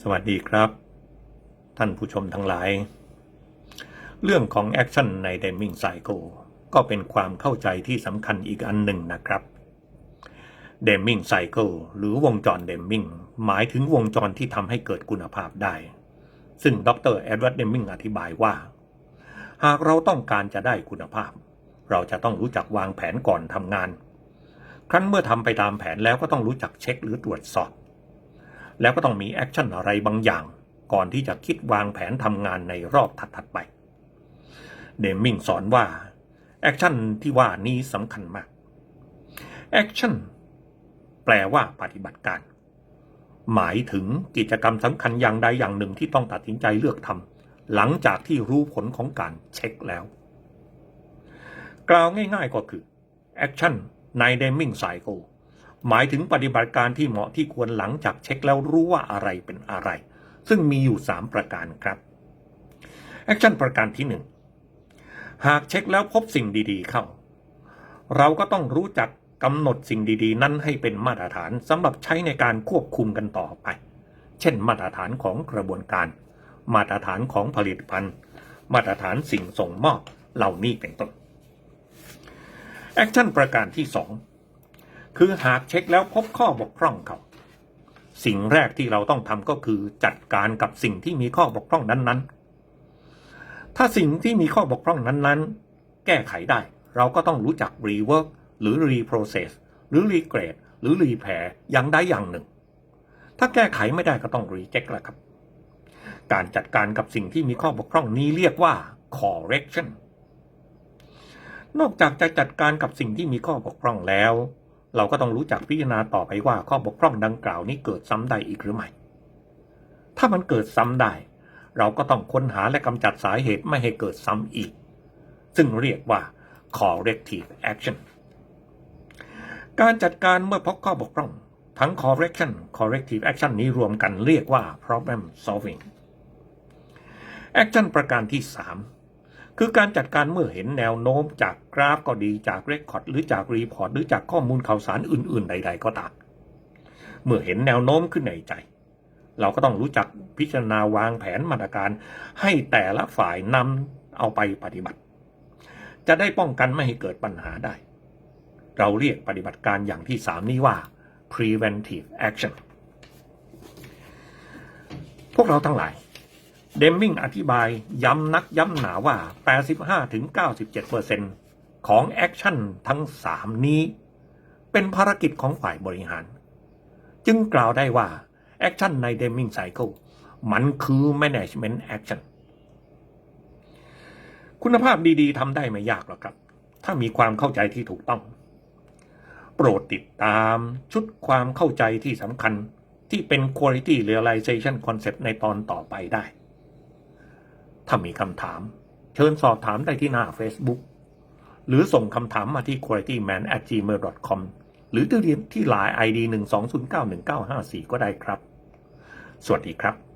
สวัสดีครับ ท่านผู้ชมทั้งหลาย เรื่องของแอคชั่นใน Deming Cycle ก็เป็นความเข้าใจที่สำคัญอีกอันหนึ่งนะครับ Deming Cycle หรือวงจร Deming หมายถึงวงจรที่ทำให้เกิดคุณภาพได้ ซึ่งดรเอ็ดวัร์ดเดมิงอธิบายว่า หากเราต้องการจะได้คุณภาพ เราจะต้องรู้จักวางแผนก่อนทำงาน ครั้นเมื่อทำไปตามแผนแล้วก็ต้องรู้จักเช็คหรือตรวจสอบ แล้วก็ต้องมีแอคชั่นอะไรบางอย่าง ก่อนที่จะคิดวางแผนทำงานในรอบถัดๆไป เดมมิงสอนว่าแอคชั่นที่ว่านี้สำคัญมากแอคชั่นแปลว่าปฏิบัติการ หมายถึงกิจกรรมสำคัญอย่างใดอย่างหนึ่งที่ต้องตัดสินใจเลือกทำหลังจากที่รู้ผลของการเช็คแล้ว กล่าวง่ายๆก็คือแอคชั่นในเดมมิงไซโค หมายถึงปฏิบัติการที่เหมาะที่ควรหลังจากเช็คแล้วรู้ว่าอะไรเป็นอะไร ซึ่งมีอยู่ 3 ประการครับแอคชั่นประการที่ 1 หากเช็คแล้วพบสิ่งดีๆ เข้า เราก็ต้องรู้จักกำหนดสิ่งดีๆ นั้นให้เป็นมาตรฐานสำหรับใช้ในการควบคุมกันต่อไป เช่น มาตรฐานของกระบวนการ มาตรฐานของผลิตภัณฑ์ มาตรฐานสิ่งส่งมอบเหล่านี้เป็นต้นแอคชั่นประการที่ 2 คือหากเช็คแล้วพบข้อบกพร่องเขาสิ่งแรกที่เราต้องทำก็คือจัดการกับสิ่งที่มีข้อบกพร่องนั้นๆ ถ้าสิ่งที่มีข้อบกพร่องนั้นๆ แก้ไขได้ เราก็ต้องรู้จัก rework หรือ reprocess หรือ regrade หรือ repair อย่างใดอย่างหนึ่ง ถ้าแก้ไขไม่ได้ก็ต้อง reject แหละครับ การจัดการกับสิ่งที่มีข้อบกพร่องนี้เรียกว่า correction นอกจากจะจัดการกับสิ่งที่มีข้อบกพร่องแล้ว เราก็ต้องรู้จักพิจารณาต่อไปว่าข้อบกพร่องดังกล่าวนี้เกิดซ้ำได้อีกหรือไม่ ถ้ามันเกิดซ้ำได้ เราก็ต้องค้นหาและกำจัดสาเหตุไม่ให้เกิดซ้ำอีก ซึ่งเรียกว่า corrective action การจัดการเมื่อพบข้อบกพร่อง ทั้ง correction corrective action นี้รวมกันเรียกว่า problem solving action ประการที่ 3 คือการจัดการเมื่อเห็นแนวโน้มจากกราฟก็ดีจากเรคคอร์ดหรือจากรีพอร์ตหรือจากข้อมูลข่าวสารอื่น ๆ ใด ๆ ก็ตาม เมื่อเห็นแนวโน้มขึ้นในใจ เราก็ต้องรู้จักพิจารณาวางแผนมาตรการ ให้แต่ละฝ่ายนำเอาไปปฏิบัติ จะได้ป้องกันไม่ให้เกิดปัญหาได้ เราเรียกปฏิบัติการอย่างที่ 3 นี้ว่า preventive action พวกเราทั้งหลาย เดมมิงอธิบายย้ำนักย้ำหนาว่า 85-97%ของแอคชั่นทั้ง 3 นี้ เป็นภารกิจของฝ่ายบริหาร จึงกล่าวได้ว่า แอคชั่นในเดมมิงไซเคิลมันคือ management action คุณภาพดีๆทำได้ไม่ยากหรอกครับ ถ้ามีความเข้าใจที่ถูกต้อง โปรดติดตามชุดความเข้าใจที่สำคัญที่เป็น quality realization concept ในตอนต่อไปได้ ถ้ามีคำถาม เชิญสอบถามได้ที่หน้า Facebook หรือส่งคำถามมาที่ qualityman@gmail.com หรือที่เรียนที่ไลน์ ID 1209195ก็ได้ครับ สวัสดีครับ